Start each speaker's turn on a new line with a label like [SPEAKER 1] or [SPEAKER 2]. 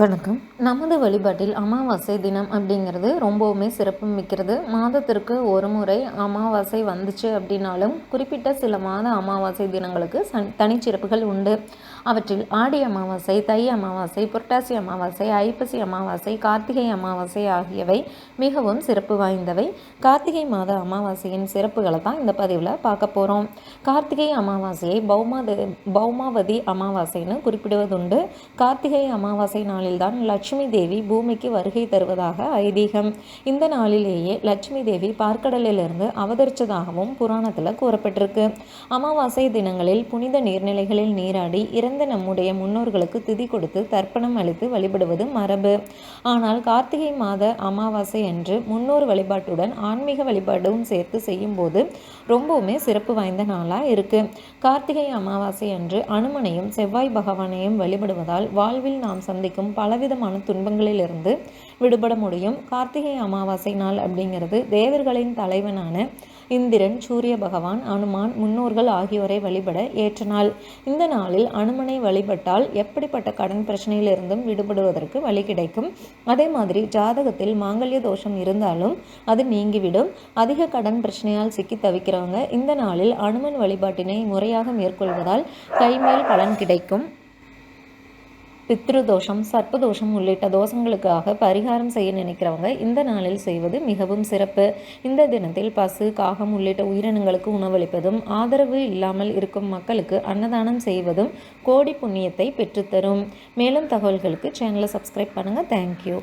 [SPEAKER 1] வணக்கம். நமது வழிபாட்டில் அமாவாசை தினம் அப்படிங்கிறது ரொம்பவுமே சிறப்பு மிக்கிறது மாதத்திற்கு ஒரு முறை அமாவாசை வந்துச்சு அப்படின்னாலும் குறிப்பிட்ட சில மாத அமாவாசை தினங்களுக்கு சன் தனிச்சிறப்புகள் உண்டு. அவற்றில் ஆடி அமாவாசை தை அமாவாசை புரட்டாசி அமாவாசை ஐப்பசி அமாவாசை கார்த்திகை அமாவாசை ஆகியவை மிகவும் சிறப்பு வாய்ந்தவை. கார்த்திகை மாத அமாவாசையின் சிறப்புகளை தான் இந்த பதிவில் பார்க்க போகிறோம் கார்த்திகை அமாவாசையை பௌமாத பௌமாவதி அமாவாசைன்னு குறிப்பிடுவதுண்டு. கார்த்திகை அமாவாசை நாள் நாளில்தான் லட்சுமி தேவி பூமிக்கு வருகை தருவதாக ஐதீகம். இந்த நாளிலேயே லட்சுமி தேவி பார்க்கடலிலிருந்து அவதரித்ததாகவும் புராணத்தில் கூறப்பட்டிருக்கு. அமாவாசை தினங்களில் புனித நீர்நிலைகளில் நீராடி இறந்த நம்முடைய முன்னோர்களுக்கு திதி கொடுத்து தர்ப்பணம் அளித்து வழிபடுவது மரபு. ஆனால் கார்த்திகை மாத அமாவாசை அன்று முன்னோர் வழிபாட்டுடன் ஆன்மீக வழிபாடும் சேர்த்து செய்யும்போது ரொம்பவுமே சிறப்பு வாய்ந்த நாளாக இருக்குது கார்த்திகை அமாவாசை அன்று அனுமனையும் செவ்வாய் பகவானையும் வழிபடுவதால் வாழ்வில் நாம் சந்திக்கும் பலவிதமான துன்பங்களிலிருந்து விடுபட முடியும். கார்த்திகை அமாவாசை நாள் அப்படிங்கிறது தேவர்களின் தலைவனான இந்திரன் சூரிய பகவான் அனுமான் முன்னோர்கள் ஆகியோரை வழிபட ஏற்ற நாள். இந்த நாளில் அனுமனை வழிபட்டால் எப்படிப்பட்ட கடன் பிரச்சனையிலிருந்தும் விடுபடுவதற்கு வழி கிடைக்கும். அதே மாதிரி ஜாதகத்தில் மாங்கல்ய தோஷம் இருந்தாலும் அது நீங்கிவிடும். அதிக கடன் பிரச்சனையால் சிக்கி தவிக்கிறவங்க இந்த நாளில் அனுமன் வழிபாட்டினை முறையாக மேற்கொள்வதால் கைமேல் பலன் கிடைக்கும். பித்ருதோஷம் சர்ப்பதோஷம் உள்ளிட்ட தோஷங்களுக்காக பரிகாரம் செய்ய நினைக்கிறவங்க இந்த நாளில் செய்வது மிகவும் சிறப்பு. இந்த தினத்தில் பசு காகம் உள்ளிட்ட உயிரினங்களுக்கு உணவளிப்பதும் ஆதரவு இல்லாமல் இருக்கும் மக்களுக்கு அன்னதானம் செய்வதும் கோடி புண்ணியத்தை பெற்றுத்தரும். மேலும் தகவல்களுக்கு சேனலை சப்ஸ்கிரைப் பண்ணுங்கள் தேங்க்யூ